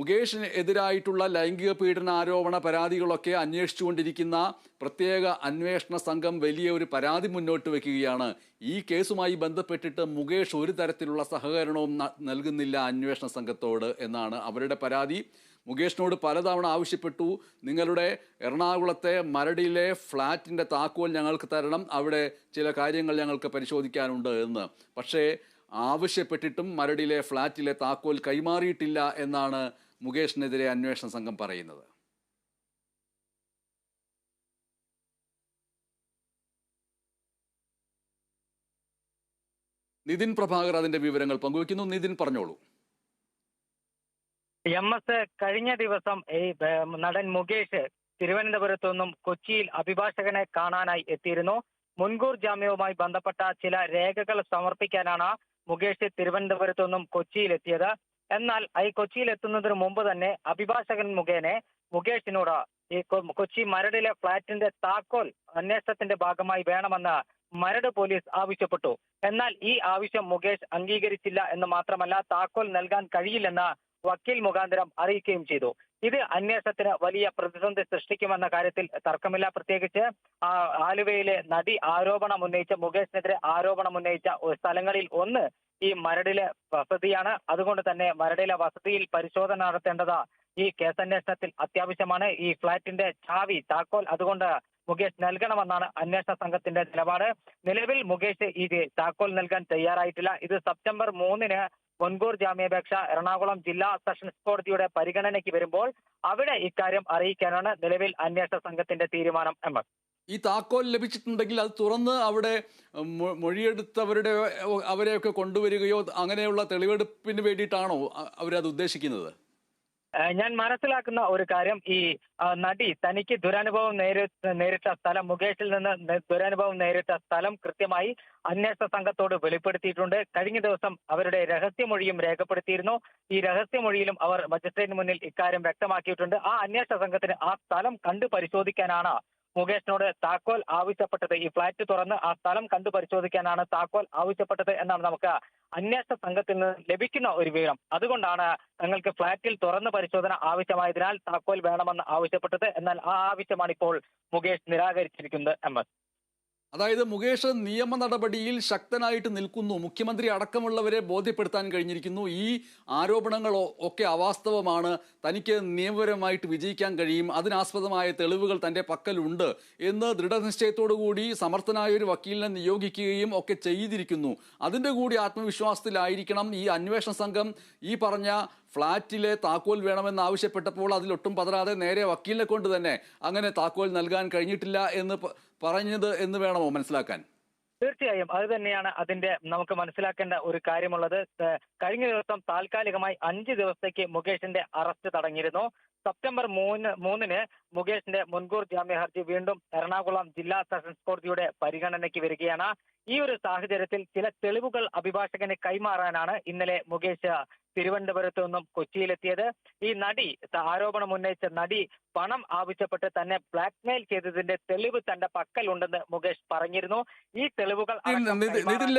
മുകേഷിന് എതിരായിട്ടുള്ള ലൈംഗിക പീഡന ആരോപണ പരാതികളൊക്കെ അന്വേഷിച്ചുകൊണ്ടിരിക്കുന്ന പ്രത്യേക അന്വേഷണ സംഘം വലിയ ഒരു പരാതി മുന്നോട്ട് വെക്കുകയാണ്. ഈ കേസുമായി ബന്ധപ്പെട്ടിട്ട് മുകേഷ് ഒരു തരത്തിലുള്ള സഹകരണവും നൽകുന്നില്ല അന്വേഷണ സംഘത്തോട് എന്നാണ് അവരുടെ പരാതി. മുകേഷിനോട് പലതവണ ആവശ്യപ്പെട്ടു. നിങ്ങളുടെ എറണാകുളത്തെ മരടിയിലെ ഫ്ലാറ്റിന്റെ താക്കോൽ ഞങ്ങൾക്ക് തരണം. അവിടെ ചില കാര്യങ്ങൾ ഞങ്ങൾക്ക് പരിശോധിക്കാനുണ്ട് എന്ന്. പക്ഷേ ആവശ്യപ്പെട്ടിട്ടും മരടിലെ ഫ്ളാറ്റിലെ താക്കോൽ കൈമാറിയിട്ടില്ല എന്നാണ് മുകേഷിനെതിരെ അന്വേഷണ സംഘം പറയുന്നത്. നിതിൻ പ്രഭാകർ അതിന്റെ വിവരങ്ങൾ പങ്കുവയ്ക്കുന്നു. നിതിൻ പറഞ്ഞോളൂ. എം എസ് കഴിഞ്ഞ ദിവസം ഈ നടൻ മുകേഷ് തിരുവനന്തപുരത്തു നിന്നും കൊച്ചിയിൽ അഭിഭാഷകനെ കാണാനായി എത്തിയിരുന്നു. മുൻകൂർ ജാമ്യവുമായി ബന്ധപ്പെട്ട ചില രേഖകൾ സമർപ്പിക്കാനാണ് മുകേഷ് തിരുവനന്തപുരത്തു നിന്നും കൊച്ചിയിലെത്തിയത്. എന്നാൽ ഈ കൊച്ചിയിൽ എത്തുന്നതിന് മുമ്പ് തന്നെ അഭിഭാഷകൻ മുഖേന മുകേഷിനോട് ഈ കൊച്ചി മരടിലെ ഫ്ളാറ്റിന്റെ താക്കോൽ അന്വേഷണത്തിന്റെ ഭാഗമായി വേണമെന്ന് മരട് പോലീസ് ആവശ്യപ്പെട്ടു. എന്നാൽ ഈ ആവശ്യം മുകേഷ് അംഗീകരിച്ചില്ല എന്ന് മാത്രമല്ല താക്കോൽ നൽകാൻ കഴിയില്ലെന്ന് വക്കീൽ മുഖാന്തരം അറിയിക്കുകയും ചെയ്തു. ഇത് അന്വേഷണത്തിന് വലിയ പ്രതിസന്ധി സൃഷ്ടിക്കുമെന്ന കാര്യത്തിൽ തർക്കമില്ല. പ്രത്യേകിച്ച് ആലുവയിലെ നടി ആരോപണം ഉന്നയിച്ച മുകേഷിനെതിരെ ആരോപണം ഉന്നയിച്ച സ്ഥലങ്ങളിൽ ഒന്ന് ഈ മരടിലെ വസതിയാണ്. അതുകൊണ്ട് തന്നെ മരടിലെ വസതിയിൽ പരിശോധന നടത്തേണ്ടത് ഈ കേസന്വേഷണത്തിൽ അത്യാവശ്യമാണ്. ഈ ഫ്ളാറ്റിന്റെ ചാവി താക്കോൽ അതുകൊണ്ട് മുകേഷ് നൽകണമെന്നാണ് അന്വേഷണ സംഘത്തിന്റെ നിലപാട്. നിലവിൽ മുകേഷ് ഈ താക്കോൽ നൽകാൻ തയ്യാറായിട്ടില്ല. ഇത് സെപ്റ്റംബർ മൂന്നിന് മുൻകൂർ ജാമ്യാപേക്ഷ എറണാകുളം ജില്ലാ സെഷൻസ് കോടതിയുടെ പരിഗണനയ്ക്ക് വരുമ്പോൾ അവിടെ ഇക്കാര്യം അറിയിക്കാനാണ് നിലവിൽ അന്വേഷണ സംഘത്തിന്റെ തീരുമാനം എം ഈ താക്കോൽ ലഭിച്ചിട്ടുണ്ടെങ്കിൽ അത് തുറന്ന് അവിടെ മൊഴിയെടുത്തവരുടെ അവരെയൊക്കെ കൊണ്ടുവരികയോ അങ്ങനെയുള്ള തെളിവെടുപ്പിന് വേണ്ടിയിട്ടാണോ അവരത് ഉദ്ദേശിക്കുന്നത്? ഞാൻ മനസ്സിലാക്കുന്ന ഒരു കാര്യം. ഈ നടി തനിക്ക് ദുരനുഭവം നേരി നേരിട്ട സ്ഥലം മുകേഷിൽ നിന്ന് ദുരനുഭവം നേരിട്ട സ്ഥലം കൃത്യമായി അന്വേഷണ സംഘത്തോട് വെളിപ്പെടുത്തിയിട്ടുണ്ട്. കഴിഞ്ഞ ദിവസം അവരുടെ രഹസ്യമൊഴിയും രേഖപ്പെടുത്തിയിരുന്നു. ഈ രഹസ്യമൊഴിയിലും അവർ മജിസ്ട്രേറ്റിന് മുന്നിൽ ഇക്കാര്യം വ്യക്തമാക്കിയിട്ടുണ്ട്. ആ അന്വേഷണ സംഘത്തിന് ആ സ്ഥലം കണ്ടു പരിശോധിക്കാനാണ് മുകേഷിനോട് താക്കോൽ ആവശ്യപ്പെട്ടത്. ഈ ഫ്ളാറ്റ് തുറന്ന് ആ സ്ഥലം കണ്ടു പരിശോധിക്കാനാണ് താക്കോൽ ആവശ്യപ്പെട്ടത് എന്നാണ് നമുക്ക് അന്വേഷണ സംഘത്തിൽ നിന്ന് ലഭിക്കുന്ന ഒരു വിവരം. അതുകൊണ്ടാണ് തങ്ങൾക്ക് ഫ്ളാറ്റിൽ തുറന്ന് പരിശോധന ആവശ്യമായതിനാൽ താക്കോൽ വേണമെന്ന് ആവശ്യപ്പെട്ടത്. എന്നാൽ ആ ആവശ്യമാണ് ഇപ്പോൾ മുകേഷ് നിരാകരിച്ചിരിക്കുന്നത്. എം അതായത് മുകേഷ് നിയമ നടപടിയിൽ ശക്തനായിട്ട് നിൽക്കുന്നു. മുഖ്യമന്ത്രി അടക്കമുള്ളവരെ ബോധ്യപ്പെടുത്താൻ കഴിഞ്ഞിരിക്കുന്നു. ഈ ആരോപണങ്ങൾ ഒക്കെ അവാസ്തവമാണ്. തനിക്ക് നിയമപരമായിട്ട് വിജയിക്കാൻ കഴിയും. അതിനാസ്പദമായ തെളിവുകൾ തന്റെ പക്കലുണ്ട് എന്ന് ദൃഢനിശ്ചയത്തോടു കൂടി സമർത്ഥനായ ഒരു വക്കീലിനെ നിയോഗിക്കുകയും ഒക്കെ ചെയ്തിരിക്കുന്നു. അതിന്റെ കൂടി ആത്മവിശ്വാസത്തിലായിരിക്കണം ഈ അന്വേഷണ സംഘം ഈ പറഞ്ഞ ഫ്ളാറ്റിലെ താക്കോൽ വേണമെന്ന് ആവശ്യപ്പെട്ടപ്പോൾ അതിലൊട്ടും പതരാതെ നേരെ വക്കീലിനെ കൊണ്ട് തന്നെ അങ്ങനെ താക്കോൽ നൽകാൻ കഴിഞ്ഞിട്ടില്ല എന്ന് പറഞ്ഞത് എന്ന് വേണമോ മനസ്സിലാക്കാൻ? തീർച്ചയായും. അത് തന്നെയാണ് അതിന്റെ നമുക്ക് മനസ്സിലാക്കേണ്ട ഒരു കാര്യമുള്ളത്. കഴിഞ്ഞ ദിവസം താൽക്കാലികമായി അഞ്ച് ദിവസത്തേക്ക് മുകേഷിന്റെ അറസ്റ്റ് തടഞ്ഞിരുന്നു. സെപ്റ്റംബർ മൂന്ന് മൂന്നിന് മുകേഷിന്റെ മുൻകൂർ ജാമ്യ ഹർജി വീണ്ടും എറണാകുളം ജില്ലാ സെഷൻസ് കോടതിയുടെ പരിഗണനയ്ക്ക് വരികയാണ്. ഈ ഒരു സാഹചര്യത്തിൽ ചില തെളിവുകൾ അഭിഭാഷകന് കൈമാറാനാണ് ഇന്നലെ മുകേഷ് തിരുവനന്തപുരത്ത് നിന്നും കൊച്ചിയിലെത്തിയത്. ഈ നടി ആരോപണം ഉന്നയിച്ച നടി പണം ആവശ്യപ്പെട്ട് തന്നെ ബ്ലാക്ക്മെയിൽ ചെയ്തതിന്റെ തെളിവ് തന്റെ പക്കലുണ്ടെന്ന് മുകേഷ് പറഞ്ഞിരുന്നു. ഈ തെളിവുകൾ